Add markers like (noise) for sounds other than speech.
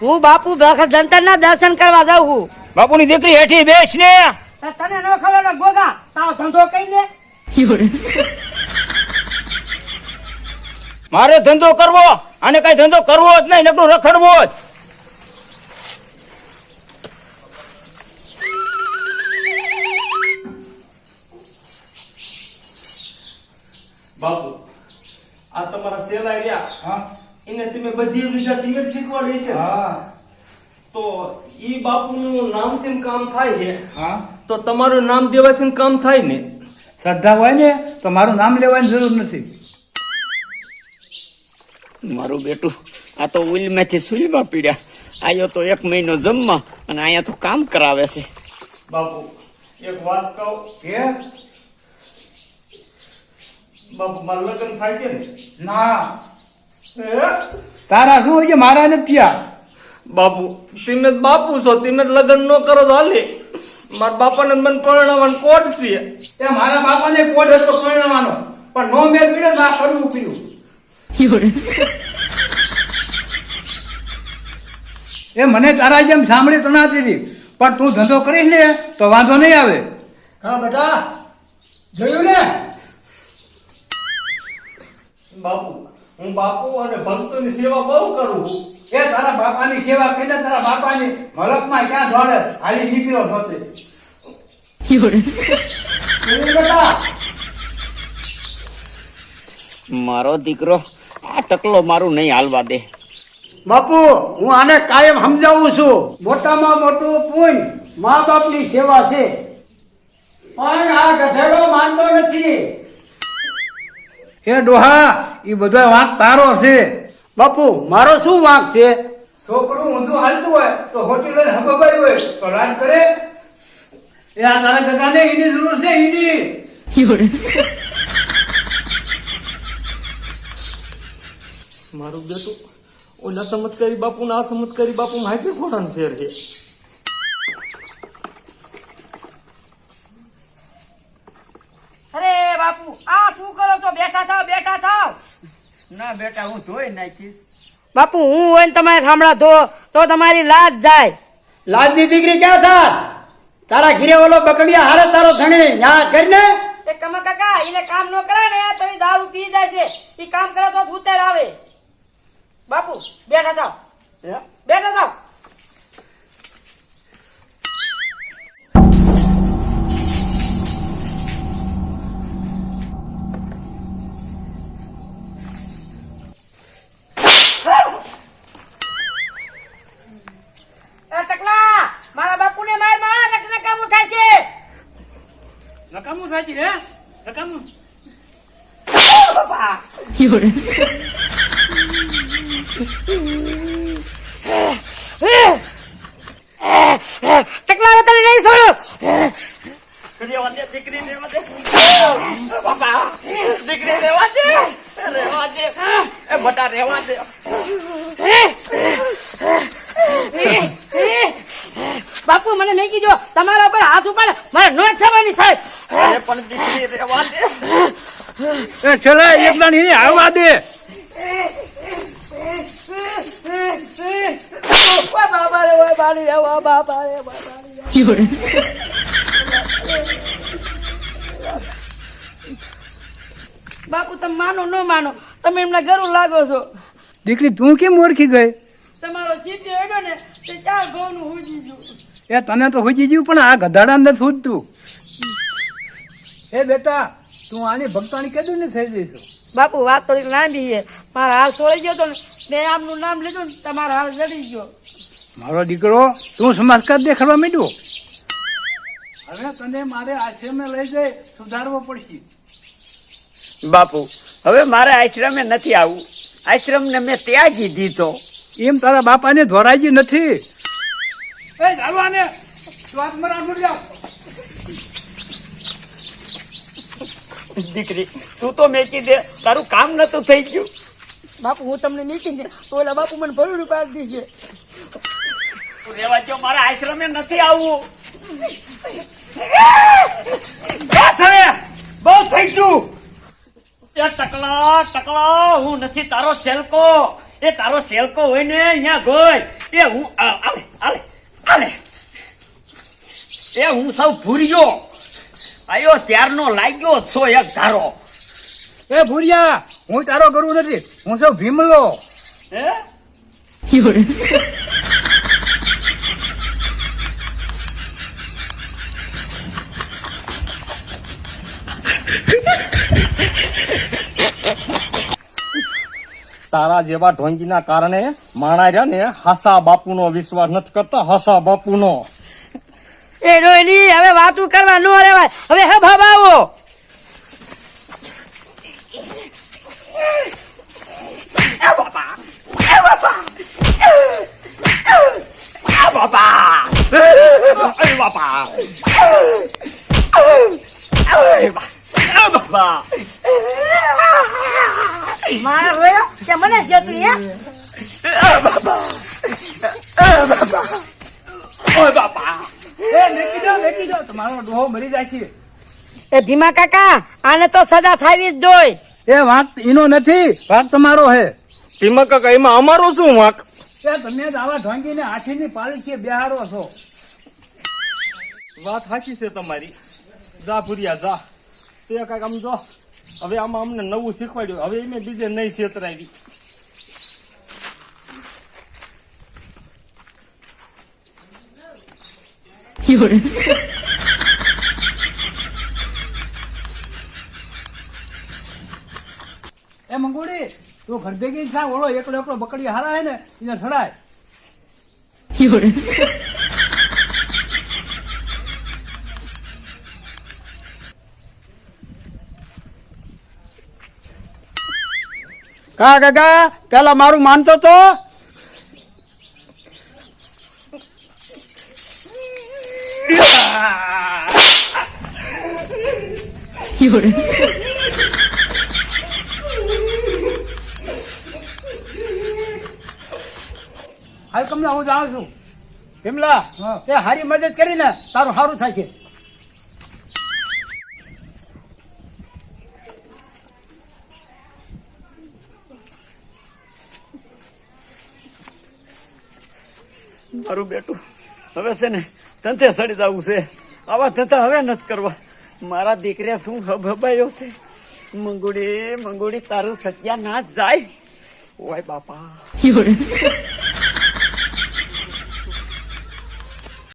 હું બાપુ જંતર ના દર્શન કરવા જાઉં છું. બાપુની દીકરી હેઠી બેસ ને. તને ન ખબર ને ગોગા તારો ધંધો કઈ લે? મારે ધંધો કરવો અને કઈ ધંધો કરવો જ નહીં નકરું રખડવો જ. બાપુ આ તમારા સેલા રહ્યા? એને તમે બધી વિઝા તમે જ શીખવાડી છે. તો ઈ બાપુનું નામથી કામ થાય છે. તો તમારું નામ દેવાથી કામ થાય ને? શ્રદ્ધા હોય ને તો મારું નામ લેવાની જરૂર નથી. મારું બેટું આ તો ઉલમાંથી સુલમાં પીડ્યા. આયો તો એક મહિનો જમવા અને અહીંયા તો કામ કરાવે છે. બાપુ એક વાત કહું કે બાપુ મારું લગ્ન થાય છે ને? ના. હે? તારા શું હોય છે મારા નથી આ બાપુ તમે બાપુ છો તમે જ લગ્ન ન કરો તો હાલે. મારા બાપાને મને પરણાવવાનું કોડ છે. એ મારા બાપાને કોડ હતો પરણાવવાનો. પણ નો મેળ પીડ્યો ના કરવું પીડ્યું એ મને તારા જેમ સાંભળી તો ના હતી પણ તું ધંધો કરીશ ને તો વાંધો નહીં આવે. હા બેટા. જોયું ને? બાપુ હું બાપુ અને ભક્તોની સેવા બહુ કરું. એ તારા બાપાની સેવા કરીને તારા બાપાની મલકમાં ક્યાં દોડે હાલી નીકળ્યો થશે મારો દીકરો આ ટકલો મારું નહીં હાલવા દે. બાપુ હું આને કાયમ સમજાવું છું. મોટામાં મોટું પુણ્ય મા બાપની સેવા છે. પણ આ ગધેડો માનતો નથી. એ ડોહા એ બધો વાંક તારો છે. બાપુ મારો શું વાંક છે? છોકરું ઊંધું હાલતું હોય તો હોટી લઈને હોય. તો રાજ કરે. એ આ તારા ગગાને એની જરૂર છે એની. મારું બેટું ઓલા ચમત્કારી બાપુ આ ચમત્કારી બાપુ માહિતી ફોડાનો ફેર છે. અરે બાપુ આ શું કરો છો? બેઠા થાવ બેઠા થાવ. ના બેટા હું ધોઈ નાખીશ. બાપુ હું હોય ને તમારે થાંભળા ધો તો તમારી લાજ જાય. લાજની દીકરી ક્યાં થા? તારા ઘીરે ઓલો બકડિયા હારે તારો ધણી ન્યા કરીને? એ કમા કાકા એને કામ ન કરે ને તો એ દારૂ પી જાય છે. એ કામ કરે તો ઉતાર આવે. બાપુ બેઠા થાવ. બેઠા થાવ. છે હે? નકામું? બાપા ટકલા તને નહીં છોડું? દીકરી રેવા દે. બાપા દીકરી રેવા દે. રેવા દે. એ બટા રેવા દે. બાપુ મને મેકી જો. તમારા પર હાથ ઉપાડે. મારે નોટ થવાની થાય અરે પણ દીકરી રેવા દે. એ ચલા એકદમ એને આવવા દે. બાબા રે ઓ બાળી રે ઓ બાબા રે બાબા રે. બાપુ તમે માનો ન માનો. તમે એમના ઘરું લાગો છો. દીકરી તું કેમ ઓળખી ગઈ? તમારો સીટી હેડો ને તે ચાર ઘઉં નું હુજી ગયું એ તને તો હોજી ગયું પણ આ ગધાડા નથી હોજતું એ બેટા તું આની ભક્તાની કેદું ને થઈ જઈશું? બાપુ વાત થોડીક લાંબી છે. મારા હાલ છોડી ગયો તો ને મેં આમનું નામ લીધું ને તમારા હાલ જડી ગયો. મારો દીકરો તું સમાજકાર દેખાડવા માંડ્યો? હવે તને મારે આશ્રમે લઈ જઈ સુધારવો પડશે. બાપુ હવે મારે આશ્રમે નથી આવવું. આશ્રમ ને મેં ત્યાગી દીધો. એમ તારા બાપાને ધોરાજી નથી. એ જાઓ દીકરી તું તો મેકી દે. તારું કામ નતું થઈ ગયું. બાપુ હું તમને મીટિંગ તો ઓલા બાપુ મને ભરું રૂપિયા દીશે તું રેવા જો મારા આશ્રમે નથી આવવું બસ હવે બહુ થઈ ગયું. એ ટકલા ટકલા હું નથી તારો સેલકો એ તારો સેલકો હોય ને અહીંયા ગોય. એ હું આ- આલે આલે આલે એ હું સૌ ભૂર્યો. આયો ત્યારનો લાગ્યો છો એક ધારો. એ ભૂરિયા હું તારો ગુરુ નથી હું સૌ ભીમલો. હે? તારા જેવા ઢોંગીના કારણે માણા રહ્યા ને હાસા બાપુનો વિશ્વાસ નથી કરતા હાસા બાપુનો. એ રોયલી હવે વાતું કરવા ન રેવાય. હવે હે બાપા બાપા બાપા. મારા કે મને છેતરી હે? ઓય બાપા. એ મેકી દો મેકી દો તમારો ડોહો મરી જાય છે. એ ભીમા કાકા આને તો સજા થાવી જ જોઈ. એ વાત એનો નથી વાત તમારો હે. ધીમા કાકા એમાં અમારો શું વાંક? એ તમે જ આવા ઢોંગીને હાથીની પાલી છે બિહારો છો. વાત હાચી છે તમારી. જા ભૂરિયા જા. તે કાંઈક આમ જો હવે આમાં અમને નવું શીખવાડ્યું. હવે એમ બીજે નહીં છેતરાવી. (laughs) એ મંગોડી તું ઘર ભેગી થા ઓલો એકલો એકલો બકડી હારા હે ને એને છડાય (laughs) કા કાકા પેલા મારું માનતો તો? (laughs) હાલ કમલા, હું જાઉં છું. કમલા તે હારી મદદ કરીને તારું સારું થશે મારું બેટું હવે છે ને ધંધે સડી જવું છે. આવા ધંધા હવે નથી કરવા. મારા દીકરા શું હબાયો છે? મંગુડી મંગુડી, તારું સત્યા ના જાય. ઓય બાપા. (laughs)